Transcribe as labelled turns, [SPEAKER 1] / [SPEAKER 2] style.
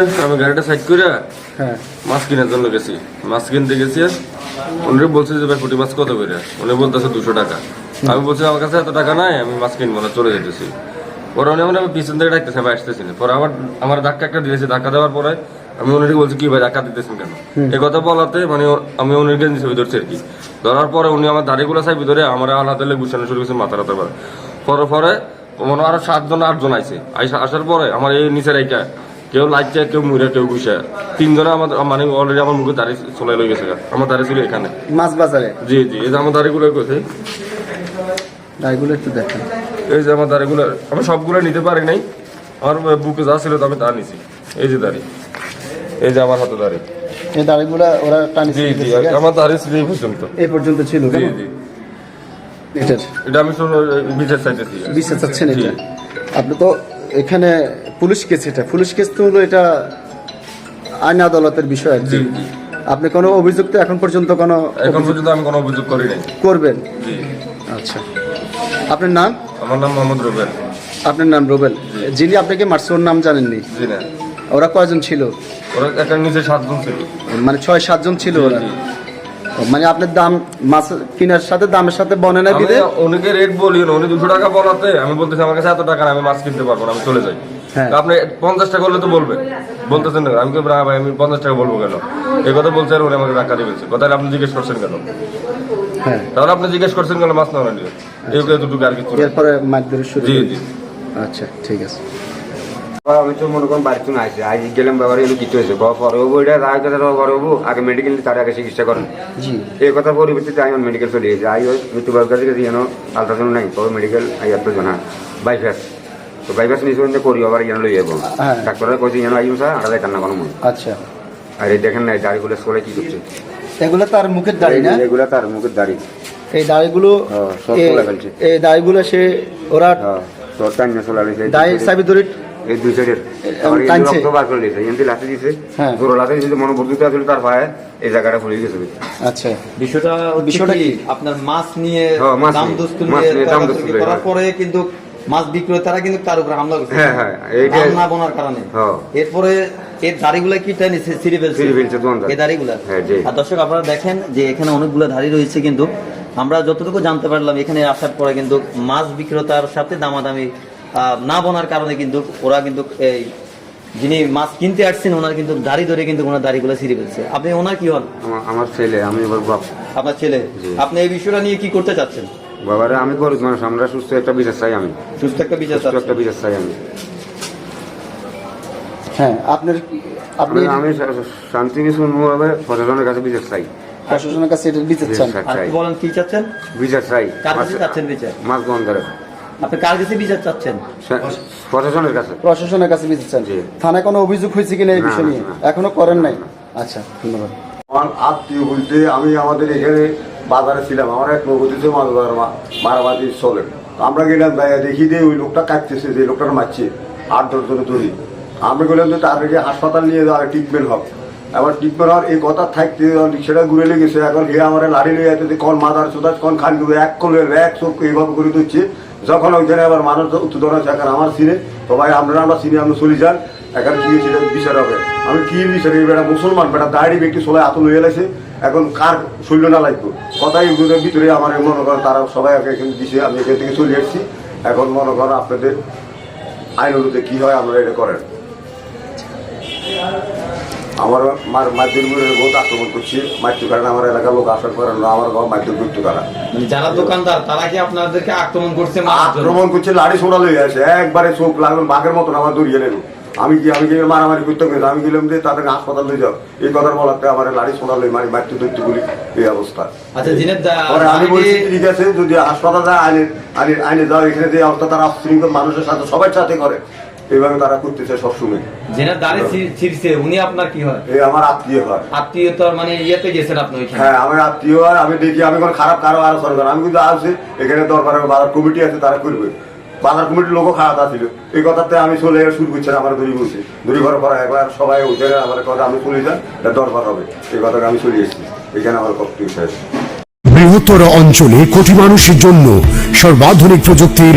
[SPEAKER 1] আমি গাড়িটা সাইড করে
[SPEAKER 2] হ্যাঁ।
[SPEAKER 1] মাছ কেনার জন্য গেছি। মাছ কিনতে গেছি উনি বলছে যে ভাই পুঁটি মাছ কত করে? উনি বলতেছে দুশো টাকা। আমি বলছি আমার কাছে এত টাকা নাই আমি মাছ কিনবো না চলে যেতেছি। পরে উনি আমার পিছন থেকে ডাকতেছে আমি আসতেছি না। পরে আবার আমার ধাক্কা একটা দিয়েছে ধাক্কা দেওয়ার পরে আমি বলছি কি ভাই ধাক্কা দিতেছেন কেন? এই কথা বলাতে মানে আমি উনিকে নিচে ধরছি আর কি। ধরার পরে উনি আমার দাড়িগুলো চাই ভিতরে আমার আলাদা লেগে গুছানো শুরু করছে মাথা রাতে পরে পরে পরে মনে হয় আরও সাতজন আটজন আইছে। আইসা- আসার পরে আমার এই নিচের এইটা কেউ লাইটছে কেউ মুড়ে কেউ ঘুষে। তিনজনে আমার মানে অলরেডি আমার মুখে দাঁড়িয়ে চলে লয়ে গেছে আমার দাঁড়িয়ে ছিল এখানে।
[SPEAKER 2] মাছ বাজারে
[SPEAKER 1] জি জি এই যে আমার দাঁড়িগুলো কোথায়
[SPEAKER 2] গাড়িগুলো একটু দেখেন।
[SPEAKER 1] এই যে আমার দাঁড়িগুলো আমি সবগুলো নিতে পারি নাই। আমার বুকে যা ছিল আমি তা নিছি। এই যে দাঁড়ি। এই যে আমার হাতে দাঁড়ি।
[SPEAKER 2] এই দাড়িগুলো ওরা টানি
[SPEAKER 1] জি জি আমার দাঁড়ি ছিল এই পর্যন্ত।
[SPEAKER 2] এই পর্যন্ত ছিল
[SPEAKER 1] জি জি।
[SPEAKER 2] এটার
[SPEAKER 1] এটা আমি বিচার চাইতেছি।
[SPEAKER 2] বিশ্বাস চাচ্ছেন। এটা? আপনি তো এখানে পুলিশ কেস এটা। পুলিশ কেস তো হলো এটা আইন আদালতের বিষয় আর কি। আপনি কোনো অভিযোগ তো এখন পর্যন্ত কোনো
[SPEAKER 1] এখন পর্যন্ত আমি কোনো অভিযোগ করি নাই।
[SPEAKER 2] করবেন?
[SPEAKER 1] জি।
[SPEAKER 2] আচ্ছা। আপনার নাম?
[SPEAKER 1] আমার নাম মোহাম্মদ রুবেল।
[SPEAKER 2] আপনার নাম রোবেল। যিনি আপনাকে মারছে ওর নাম জানেননি?
[SPEAKER 1] জি না।
[SPEAKER 2] ওরা কয়জন ছিল?
[SPEAKER 1] ওরা একটা নিচে সাতজন ছিল।
[SPEAKER 2] মানে ছয় সাতজন ছিল ওরা। মানে আপনার দাম মাছ কেনার সাথে দামের সাথে বনে না দিলে?
[SPEAKER 1] উনিকে রেট বলি না উনি দুশো টাকা বলাতে আমি বলতেছি আমার কাছে এত টাকা আমি মাছ কিনতে পারব না আমি চলে যাই।
[SPEAKER 2] হ্যাঁ।
[SPEAKER 1] আপনি পঞ্চাশ টাকা করলে তো বলবে। বলতেছেন না আমি কি ভাই আমি পঞ্চাশ টাকা বলব কেন? এই কথা বলছে আর উনি আমাকে টাকা দিয়ে বলছে কথা আপনি জিজ্ঞেস করছেন কেন?
[SPEAKER 2] হ্যাঁ।
[SPEAKER 1] তাহলে আপনি জিজ্ঞেস করছেন কেন মাছ নেওয়া নিয়ে এই দুটো আর কিছু না।
[SPEAKER 2] এরপরে মারধরের শুরু
[SPEAKER 1] জি জি।
[SPEAKER 2] আচ্ছা ঠিক আছে।
[SPEAKER 3] আমি তো মনে করেন বাড়িতে না আজ গেলাম বাবার এলো কিছু হয়েছে। বাবা পরে হব এটা রায় কথা পরে হব আগে মেডিকেল তার আগে চিকিৎসা করেন।
[SPEAKER 2] জি।
[SPEAKER 3] এই কথা পরিবর্তিতে আমি মেডিকেল চলে গেছি। আই ওই মৃত্যুবার কাছে গেছি যেন আলট্রাসাউন্ড নাই তবে মেডিকেল আই এত জানা বাইপাস তো বাইপাস নিশ্চয় করি আবার যেন লই যাব।
[SPEAKER 2] হ্যাঁ।
[SPEAKER 3] ডাক্তাররা কইছে যেন আইম স্যার আলাদা কান্না কোনো মনে
[SPEAKER 2] আচ্ছা।
[SPEAKER 3] আর এই দেখেন না দাড়িগুলো সরে কি করছে।
[SPEAKER 2] এগুলো তার মুখের দাড়ি না?
[SPEAKER 3] এগুলা তার মুখের দাড়ি।
[SPEAKER 2] এই দাড়িগুলো
[SPEAKER 3] হ্যাঁ, সব।
[SPEAKER 2] এই দাড়িগুলো সে ওরা
[SPEAKER 3] হ্যাঁ
[SPEAKER 2] দাড়ি চাবি ধরে
[SPEAKER 3] এই দুই সাইডের আর রক্ত বার করে দিয়েছে এমনি লাঠি দিয়েছে
[SPEAKER 2] হ্যাঁ।
[SPEAKER 3] জোর দিয়েছে মনে আসলে তার পায়ে এই জায়গাটা ফুলে গেছে
[SPEAKER 2] আচ্ছা
[SPEAKER 4] বিষয়টা
[SPEAKER 2] বিষয়টা কি?
[SPEAKER 4] আপনার মাছ নিয়ে
[SPEAKER 3] হ্যাঁ,
[SPEAKER 4] দাম
[SPEAKER 3] নিয়ে।
[SPEAKER 4] দস্তু নিয়ে
[SPEAKER 3] নিয়ে দাম
[SPEAKER 4] তর্কাতর্কি করার
[SPEAKER 3] হ্যাঁ।
[SPEAKER 4] পরে কিন্তু মাছ বিক্রেতারা কিন্তু তার উপরে হামলা করছে
[SPEAKER 3] হ্যাঁ, হ্যাঁ, এইটা-
[SPEAKER 4] না বোনার কারণে
[SPEAKER 3] হ্যাঁ।
[SPEAKER 4] এরপরে এর দাড়িগুলা কি টেনে ছিঁড়ে ফেলছে
[SPEAKER 3] ছিঁড়ে ফেলছে
[SPEAKER 4] এই দাড়িগুলা
[SPEAKER 3] হ্যাঁ,
[SPEAKER 4] আর দর্শক আপনারা দেখেন যে এখানে অনেকগুলো দাড়ি রয়েছে কিন্তু আমরা যতটুকু জানতে পারলাম এখানে আসার পরে কিন্তু মাছ বিক্রেতার সাথে দামাদামি না বোনার কারণে কিন্তু ওরা কিন্তু এই যিনি মাছ কিনতে আসছেন ওনার কিন্তু দাড়ি ধরে কিন্তু ওনার দাড়িগুলো ছিঁড়ে ফেলছে। আপনি ওনার কি হন?
[SPEAKER 3] আমার- ছেলে আমি এবার বাপ।
[SPEAKER 4] আপনার ছেলে? আপনি এই বিষয়টা নিয়ে কি করতে চাচ্ছেন?
[SPEAKER 3] বাবারে আমি গরিব মানুষ আমরা সুস্থ একটা বিচার চাই আমি।
[SPEAKER 4] সুস্থ একটা বিচার
[SPEAKER 3] সুস্থ একটা বিচার চাই আমি।
[SPEAKER 2] হ্যাঁ আপনার আপনি
[SPEAKER 3] আমি- শান্তি প্রশাসনের কাছে বিচার চাই।
[SPEAKER 2] প্রশাসনের কাছে এটা
[SPEAKER 3] বিচার চাই।
[SPEAKER 4] বলেন কি চাচ্ছেন?
[SPEAKER 3] বিচার চাই।
[SPEAKER 4] কার কাছে চাচ্ছেন বিচার?
[SPEAKER 3] মাছ বন্ধরে।
[SPEAKER 4] আপনি কার কাছে বিচার চাচ্ছেন?
[SPEAKER 3] প্রশাসনের কাছে।
[SPEAKER 2] প্রশাসনের কাছে দিতে চান থানায় কোনো অভিযোগ হয়েছে কিনা এই বিষয় নিয়ে? এখনও করেন নাই? আচ্ছা ধন্যবাদ।
[SPEAKER 5] আমার আত্মীয় বলতে আমি আমাদের এখানে বাজারে ছিলাম। আমার এক নবতীতে মাছ বাজার মারামারি চলে। আমরা গেলাম ভাই দেখি যে ওই লোকটা কাটতেছে যে লোকটা মারছে আট দশ জনে তৈরি আমরা গেলাম যে তাদেরকে হাসপাতাল নিয়ে যাওয়া ট্রিটমেন্ট হবে এবার ট্রিটমেন্ট হওয়ার এই কথা থাকতে সেটা ঘুরে লেগেছে এখন হে আমার লাড়ি লয়ে যেতে কোন মাদার সুদাস কোন খান এক করলে এক চোখ এইভাবে করে দিচ্ছে যখন ওইখানে আবার মানুষ উত্তেজনা আছে এখন আমার সিনে, তো ভাই আপনারা আমরা সিনে, আপনি চলে যান, এখন কি হয়েছে বিচার হবে। আমি কি বিচার বেটা মুসলমান বেটা দাঁড়ি ব্যক্তি সোলায় হাত লইয়ে লাইছে এখন কার শৈল না লাগবে? কথাই ভিতরে আমার মনে করেন তারা সবাই এখানে দিছে, আমি এখান থেকে চলে এসেছি। এখন মনে করেন আপনাদের আইন অনুযায়ী কি হয় আমরা এটা করেন। আমার মার মাধ্যম বহুত আক্রমণ করছে। মাতৃ কারণ আমার এলাকার লোক আসার করেন না আমার ঘর মাধ্যম করতে তারা
[SPEAKER 4] মানে যারা দোকানদার তারা কি আপনাদেরকে আক্রমণ করছে
[SPEAKER 5] আক্রমণ করছে লাড়ি সোড়া লয়ে আছে একবারে চোখ লাগবে বাঘের মতন আমার দৌড়িয়ে নেব আমি কি আমি কি মারামারি করতে গেছি আমি গেলাম যে তাদেরকে হাসপাতাল নিয়ে যাও। এই কথার বলাতে আমার লাড়ি সোড়া লই মারি মারতে ধরতে বলি এই অবস্থা।
[SPEAKER 4] আচ্ছা
[SPEAKER 5] পরে আমি বলছি ঠিক আছে যদি হাসপাতাল যায় আইনে আইনে যাও এখানে যে অবস্থা তারা শৃঙ্খল মানুষের সাথে সবার সাথে করে। এইভাবে তারা করতেছে সবসময়।
[SPEAKER 4] জিনের দাড়ি ছিঁড়ছে উনি আপনার কি হয়?
[SPEAKER 5] এই আমার আত্মীয় হয়।
[SPEAKER 4] আত্মীয়তার মানে ইয়েতে গেছেন আপনি
[SPEAKER 5] হ্যাঁ আমার আত্মীয় হয় আমি দেখি আমি কোনো খারাপ কারও আর সরকার আমি কিন্তু আসছি এখানে দরকার বাজার কমিটি আছে তারা করবে। বাজার কমিটির লোকও খারাপ আছিল। এই কথাতে আমি চলে এসে শুরু করছি আমার দড়ি বলছি দড়ি ঘর করা একবার সবাই উঠে আমার কথা আমি চলে যান এটা দরকার হবে। এই কথাকে আমি চলে এসেছি। এখানে আমার কর্তৃক শেষ।
[SPEAKER 6] বৃহত্তর অঞ্চলে কোটি মানুষের জন্য সর্বাধুনিক প্রযুক্তির